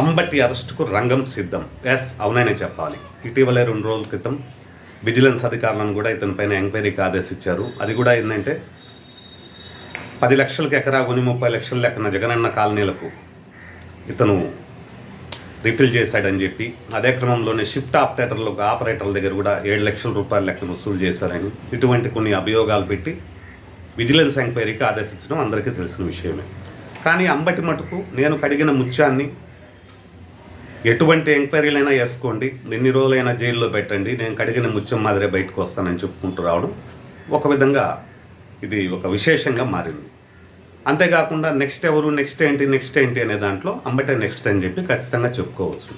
Ambati అరెస్టుకు రంగం సిద్ధం. ఎస్ అవునైనా చెప్పాలి. ఇటీవలే రెండు రోజుల క్రితం విజిలెన్స్ అధికారులను కూడా ఇతని పైన ఎంక్వైరీకి ఆదేశించారు. అది కూడా ఏంటంటే పది లక్షలకు ఎకరా కొని ముప్పై లక్షల లెక్కన జగనన్న కాలనీలకు ఇతను రిఫిల్ చేశాడని చెప్పి అదే క్రమంలోనే షిఫ్ట్ ఆపరేటర్లు ఆపరేటర్ల దగ్గర కూడా ఏడు లక్షల రూపాయల లెక్కన వసూలు చేశారని ఇటువంటి కొన్ని అభియోగాలు పెట్టి విజిలెన్స్ ఎంక్వైరీకి ఆదేశించడం అందరికీ తెలిసిన విషయమే. కానీ అంబటి మటుకు నేను కడిగిన ముత్యాన్ని ఎటువంటి ఎంక్వైరీలైనా వేసుకోండి ఎన్ని రోజులైనా జైల్లో పెట్టండి. నేను కడిగిన ముత్యం మాదిరే బయటకు వస్తానని చెప్పుకుంటూ రావడం ఒక విధంగా ఇది ఒక విశేషంగా మారింది. అంతేకాకుండా నెక్స్ట్ ఎవరు నెక్స్ట్ ఏంటి నెక్స్ట్ ఏంటి అనే దాంట్లో అంబటే నెక్స్ట్ అని చెప్పి ఖచ్చితంగా చెప్పుకోవచ్చు.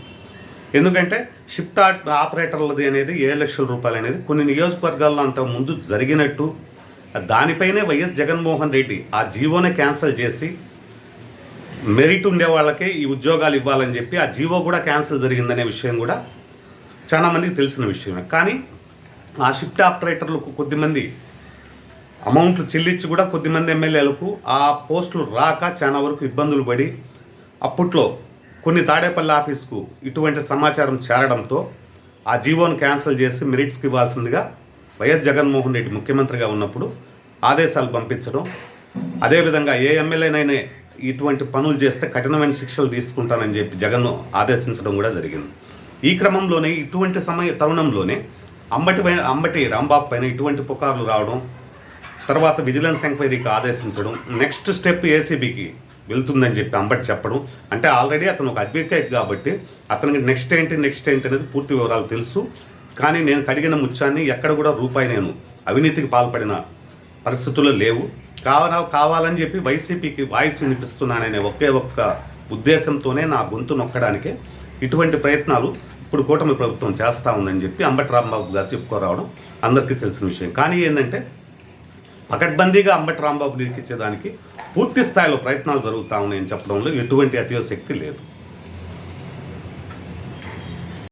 ఎందుకంటే షిఫ్ట్ ఆట్ ఆపరేటర్లది అనేది ఏడు లక్షల రూపాయలు అనేది కొన్ని నియోజకవర్గాల్లో అంత ముందు జరిగినట్టు దానిపైనే వైఎస్ జగన్మోహన్ రెడ్డి ఆ జీవోనే క్యాన్సిల్ చేసి మెరిట్ ఉండే వాళ్ళకే ఈ ఉద్యోగాలు ఇవ్వాలని చెప్పి ఆ జీవో కూడా క్యాన్సిల్ జరిగిందనే విషయం కూడా చాలామందికి తెలిసిన విషయమే. కానీ ఆ షిఫ్ట్ ఆపరేటర్లకు కొద్దిమంది అమౌంట్లు చెల్లించి కూడా కొద్దిమంది ఎమ్మెల్యేలకు ఆ పోస్టులు రాక చాలా వరకు ఇబ్బందులు పడి అప్పట్లో కొన్ని తాడేపల్లి ఆఫీస్కు ఇటువంటి సమాచారం చేరడంతో ఆ జీవోను క్యాన్సిల్ చేసి మెరిట్స్కి ఇవ్వాల్సిందిగా వైఎస్ జగన్మోహన్ రెడ్డి ముఖ్యమంత్రిగా ఉన్నప్పుడు ఆదేశాలు పంపించడం అదేవిధంగా ఏ ఎమ్మెల్యేనైనా ఇటువంటి పనులు చేస్తే కఠినమైన శిక్షలు తీసుకుంటానని చెప్పి జగన్ ఆదేశించడం కూడా జరిగింది. ఈ క్రమంలోనే ఇటువంటి సమయ తరుణంలోనే అంబటి పైన అంబటి రాంబాబు పైన ఇటువంటి పుకార్లు రావడం తర్వాత విజిలెన్స్ ఎంక్వైరీకి ఆదేశించడం నెక్స్ట్ స్టెప్ ఏసీబీకి వెళ్తుందని చెప్పి అంబటి చెప్పడం అంటే ఆల్రెడీ అతను ఒక అడ్వకేట్ కాబట్టి అతనికి నెక్స్ట్ ఏంటి నెక్స్ట్ ఏంటి అనేది పూర్తి వివరాలు తెలుసు. కానీ నేను కడిగిన ముత్యాన్ని ఎక్కడ కూడా రూపాయి నేను అవినీతికి పాల్పడిన పరిస్థితులు లేవు. కావున కావాలని చెప్పి వైసీపీకి వాయిస్ వినిపిస్తున్నాననే ఒకే ఒక్క ఉద్దేశంతోనే నా గొంతు నొక్కడానికే ఇటువంటి ప్రయత్నాలు ఇప్పుడు కూటమి ప్రభుత్వం చేస్తూ ఉందని చెప్పి అంబటి రాంబాబు గారు చెప్పుకోరావడం అందరికీ తెలిసిన విషయం. కానీ ఏంటంటే పకడ్బందీగా అంబటి రాంబాబు నిరికించేదానికి పూర్తి స్థాయిలో ప్రయత్నాలు జరుగుతూ ఉన్నాయని చెప్పడంలో ఎటువంటి అతిశక్తి లేదు.